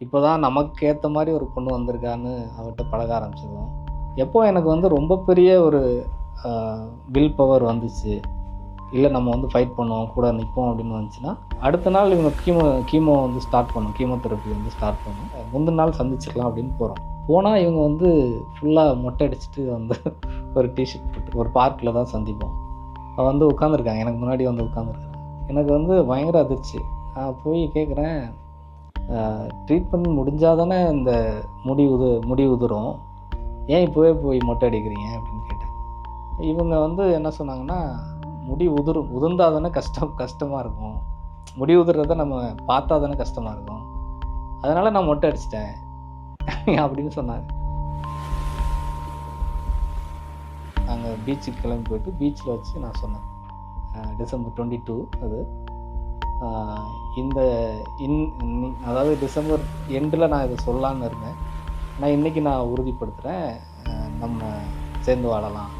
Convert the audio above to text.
இப்போ தான் நமக்கு ஏற்ற மாதிரி ஒரு பொண்ணு வந்திருக்கான்னு அவர்கிட்ட பழக ஆரம்பிச்சிருவோம். எப்போ எனக்கு வந்து ரொம்ப பெரிய ஒரு வில் பவர் வந்துச்சு. இல்லை நம்ம வந்து ஃபைட் பண்ணுவோம் கூட நிற்போம் அப்படின்னு வந்துச்சுன்னா அடுத்த நாள் இவங்க கீமோ கீமோ வந்து ஸ்டார்ட் பண்ணும். கீமோதெரப்பி வந்து ஸ்டார்ட் பண்ணும். முந்தின நாள் சந்திச்சிடலாம் அப்படின்னு போகிறோம் போனால் இவங்க வந்து ஃபுல்லாக மொட்டை அடிச்சுட்டு வந்து ஒரு டிஷர்ட் போட்டு ஒரு பார்க்கில் தான் சந்திப்போம். அவள் வந்து உட்காந்துருக்காங்க எனக்கு முன்னாடி வந்து உட்காந்துருக்காங்க எனக்கு வந்து பயங்கர அதிர்ச்சி. நான் போய் கேட்குறேன் ட்ரீட்மெண்ட் முடிஞ்சால் தானே இந்த முடி உது முடி உதிரும். ஏன் இப்போவே போய் மொட்டை அடிக்கிறீங்க அப்படின்னு கேட்டேன். இவங்க வந்து என்ன சொன்னாங்கன்னா முடி உதிரும் உதிர்ந்தால் தானே கஷ்டம் கஷ்டமாக இருக்கும். முடி உதிர்றத நம்ம பார்த்தா தானே கஷ்டமாக இருக்கும். அதனால் நான் மொட்டை அடிச்சிட்டேன் அப்படின்னு சொன்னாங்க. நாங்கள் பீச்சுக்கு கிளம்பி போயிட்டு பீச்சில் வச்சு நான் சொன்னேன். டிசம்பர் டுவெண்ட்டி டூ அது. இந்த இன் அதாவது டிசம்பர் எண்டில் நான் இதை சொல்லலான்னு இருந்தேன். நான் இன்றைக்கி நான் உறுதிப்படுத்துகிறேன் நம்ம சேர்ந்து வாழலாம்.